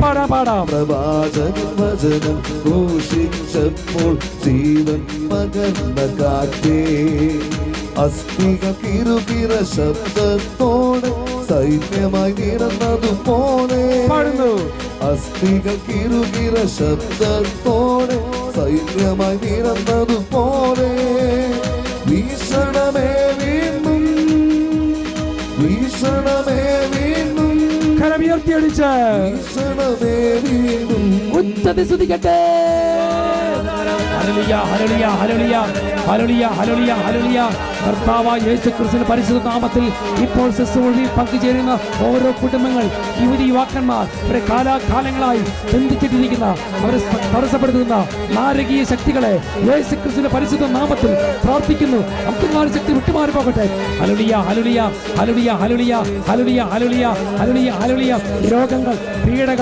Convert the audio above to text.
പാടാം പാടാം പ്രവാചകൻ വചനം ഘോഷിച്ചപ്പോൾ ജീവൻ പകർന്ന കാറ്റേ അസ്ഥിക കിറുകിറ ശബ്ദത്തോടെ സൈന്യമായി നിറന്നതുപോലെ പാടുന്നു അസ്ഥിക കിറുകിറ ശബ്ദത്തോടെ സൈന്യമായി നിറന്നതുപോലെ വീക്ഷണമേ വീണ്ടും വീക്ഷണമേ വീണ്ടും കരമുയർത്തിയടിച്ച് ഉച്ചതി സ്തുതിക്കട്ടെ. Hallelujah, hallelujah, hallelujah, hallelujah, hallelujah, hallelujah. കർത്താവായ യേശു ക്രിസ്തുവിന്റെ പരിശുദ്ധ നാമത്തിൽ ഇപ്പോൾ ശുശ്രൂഷയിൽ പങ്കുചേരുന്ന ഓരോ കുടുംബങ്ങൾ യുവതി യുവാക്കന്മാർ അവരെ കാലാകാലങ്ങളായി ബന്ധിച്ചിട്ടിരിക്കുന്ന അവരെ തടസ്സപ്പെടുത്തുന്ന നാരകീയ ശക്തികളെ യേശു ക്രിസ്തുവിന്റെ പരിശുദ്ധ നാമത്തിൽ പ്രാർത്ഥിക്കുന്നു അബ്ദുൽമാർ ശക്തി വിട്ടുമാറി പോകട്ടെ ഹലുലിയ ഹലുലിയ ഹലുലിയ ഹലുലിയ ഹലുലിയ ഹലുലിയ ഹലുലിയ ഹലുലിയ രോഗങ്ങൾ പീഡകൾ